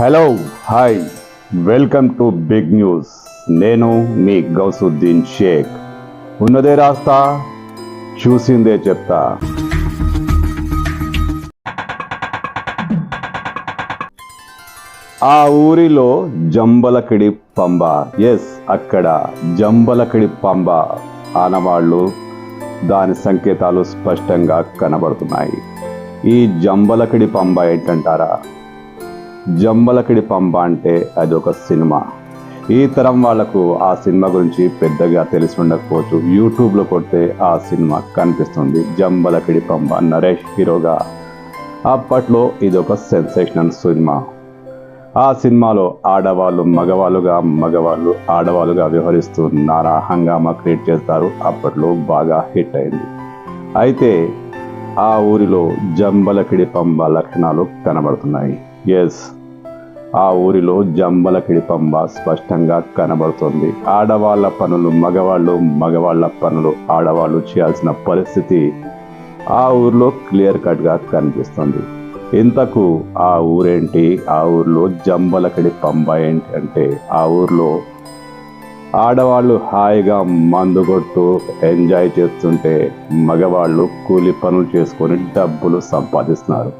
Hello hi welcome to Big News నేను మీ గౌసుద్దీన్ షేక్. ఉన్నదే రాస్తా చూసిందే చెప్తా. ఆ ఊరిలో జంబలకిడి పంబ. ఎస్ అక్కడ జంబలకిడి పంబ ఆనవాళ్ళు దాని సంకేతాలు స్పష్టంగా కనబడుతున్నాయి. ఈ జంబలకిడి పంబ ఏంటంటారా? జంబలకిడి పంబ అంటే అది ఒక సినిమా. ఈ తరం వాళ్ళకు ఆ సినిమా గురించి పెద్దగా తెలిసి ఉండకపోవచ్చు యూట్యూబ్లో కొడితే ఆ సినిమా కనిపిస్తుంది. జంబలకిడి పంబ నరేష్ హీరోగా. అప్పట్లో ఇది ఒక సెన్సేషనల్ సినిమా. ఆ సినిమాలో ఆడవాళ్ళు మగవాళ్ళుగా మగవాళ్ళు ఆడవాళ్ళుగా వ్యవహరిస్తూ నానా హంగామా క్రియేట్ చేస్తారు. అప్పట్లో బాగా హిట్ అయింది. అయితే ఆ ఊరిలో జంబలకిడి పంబ లక్షణాలు కనబడుతున్నాయి. ఎస్ ఆ ఊరిలో జంబలకిడి పంబ స్పష్టంగా కనబడుతుంది. ఆడవాళ్ళ పనులు మగవాళ్ళు మగవాళ్ళ పనులు ఆడవాళ్ళు చేయాల్సిన పరిస్థితి ఆ ఊరిలో క్లియర్ కట్గా కనిపిస్తుంది. ఇంతకు ఆ ఊరేంటి? ఆ ఊర్లో జంబలకడి పంబ ఏంటి అంటే ఆ ఊర్లో ఆడవాళ్ళు హాయిగా మందు కొట్టు ఎంజాయ్ చేస్తుంటే మగవాళ్ళు కూలి పనులు చేసుకొని డబ్బులు సంపాదిస్తున్నారు.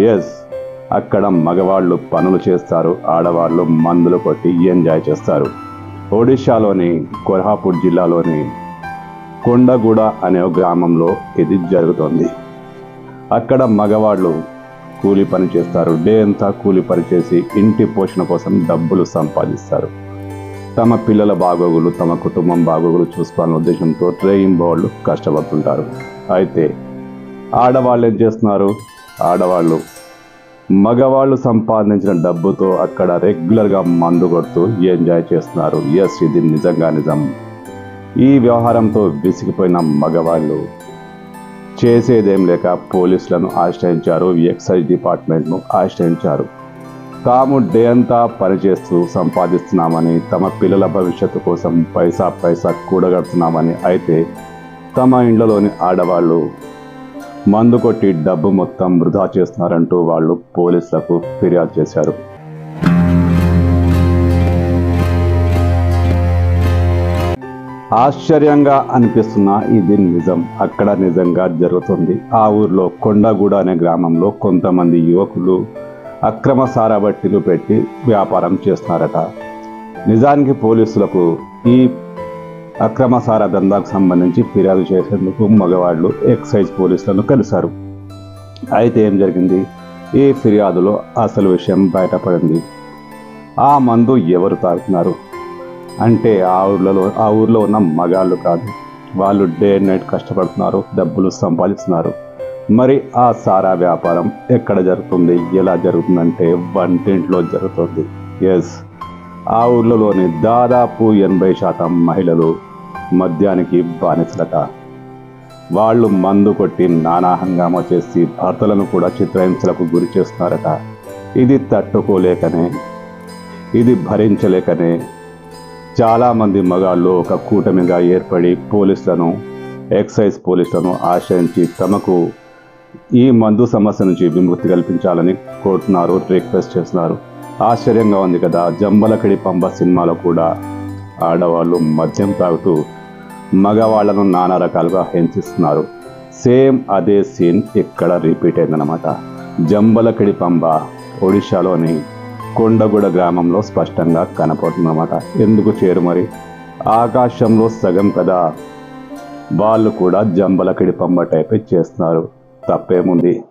ఎస్ అక్కడ మగవాళ్ళు పనులు చేస్తారు ఆడవాళ్ళు మందులు కొట్టి ఎంజాయ్ చేస్తారు. ఒడిశాలోని కొల్హాపూర్ జిల్లాలోని కొండగూడ అనే గ్రామంలో ఇది జరుగుతుంది. అక్కడ మగవాళ్ళు కూలి పని చేస్తారు. డే అంతా కూలి పని చేసి ఇంటి పోషణ కోసం డబ్బులు సంపాదిస్తారు. తమ పిల్లల బాగోగులు తమ కుటుంబం బాగోగులు చూసుకోవాలనే ఉద్దేశంతో ట్రైన్ వాళ్ళు కష్టపడుతుంటారు. అయితే ఆడవాళ్ళు ఏం చేస్తున్నారు? ఆడవాళ్ళు మగవాళ్ళు సంపాదించిన డబ్బుతో అక్కడ రెగ్యులర్గా మందు కొడుతూ ఎంజాయ్ చేస్తున్నారు. ఎస్ ఇది నిజంగా నిజం. ఈ వ్యవహారంతో విసిగిపోయిన మగవాళ్ళు చేసేదేం లేక పోలీసులను ఆశ్రయించారు. ఎక్సైజ్ డిపార్ట్మెంట్ను ఆశ్రయించారు. తాము డే అంతా పనిచేస్తూ సంపాదిస్తున్నామని తమ పిల్లల భవిష్యత్తు కోసం పైసా పైసా కూడగడుతున్నామని అయితే తమ ఇండ్లలోని ఆడవాళ్ళు మందు కొట్టి డబ్బు మొత్తం వృధా చేస్తున్నారంటూ వాళ్ళు పోలీసులకు ఫిర్యాదు చేశారు. ఆశ్చర్యంగా అనిపిస్తున్న ఇది నిజం అక్కడ నిజంగా జరుగుతుంది. ఆ ఊర్లో కొండగూడ అనే గ్రామంలో కొంతమంది యువకులు అక్రమ సారాబట్టిలు పెట్టి వ్యాపారం చేస్తున్నారట. నిజానికి పోలీసులకు ఈ అక్రమ సారా దందాకు సంబంధించి ఫిర్యాదు చేసేందుకు మగవాళ్ళు ఎక్సైజ్ పోలీసులను కలిశారు. అయితే ఏం జరిగింది? ఈ ఫిర్యాదులో అసలు విషయం బయటపడింది. ఆ మందు ఎవరు తాగుతున్నారు అంటే ఆ ఊర్లలో ఆ ఊర్లో ఉన్న మగాళ్ళు కాదు. వాళ్ళు డే అండ్ నైట్ కష్టపడుతున్నారు డబ్బులు సంపాదిస్తున్నారు. మరి ఆ సారా వ్యాపారం ఎక్కడ జరుగుతుంది? ఎలా జరుగుతుందంటే వంటింట్లో జరుగుతుంది. ఎస్ ఆ ఊర్లలోని దాదాపు ఎనభై శాతం మహిళలు మద్యానికి బానిసలట. వాళ్ళు మందు కొట్టి నానా హంగామా చేసి భర్తలను కూడా చిత్రహింసలకు గురి చేస్తున్నారట. ఇది తట్టుకోలేకనే ఇది భరించలేకనే చాలామంది మగాళ్ళు ఒక కూటమిగా ఏర్పడి పోలీసులను ఎక్సైజ్ పోలీసులను ఆశ్రయించి తమకు ఈ మందు సమస్య నుంచి విముక్తి కల్పించాలని కోరుతున్నారు రిక్వెస్ట్ చేస్తున్నారు. ఆశ్చర్యంగా ఉంది కదా. జంబలకడి పంబ సినిమాలో కూడా ఆడవాళ్ళు మద్యం తాగుతూ మగవాళ్ళను నానా రకాలుగా హింసిస్తున్నారు. సేమ్ అదే సీన్ ఇక్కడ రిపీట్ అయిందనమాట జంబలకడి పంబ ఒడిశాలోని కొండగూడ గ్రామంలో స్పష్టంగా కనపడుతుందన్నమాట. ఎందుకు చేరు మరి? ఆకాశంలో సగం కదా. వాళ్ళు కూడా జంబలకిడి పంబ టైపే చేస్తున్నారు. తప్పేముంది?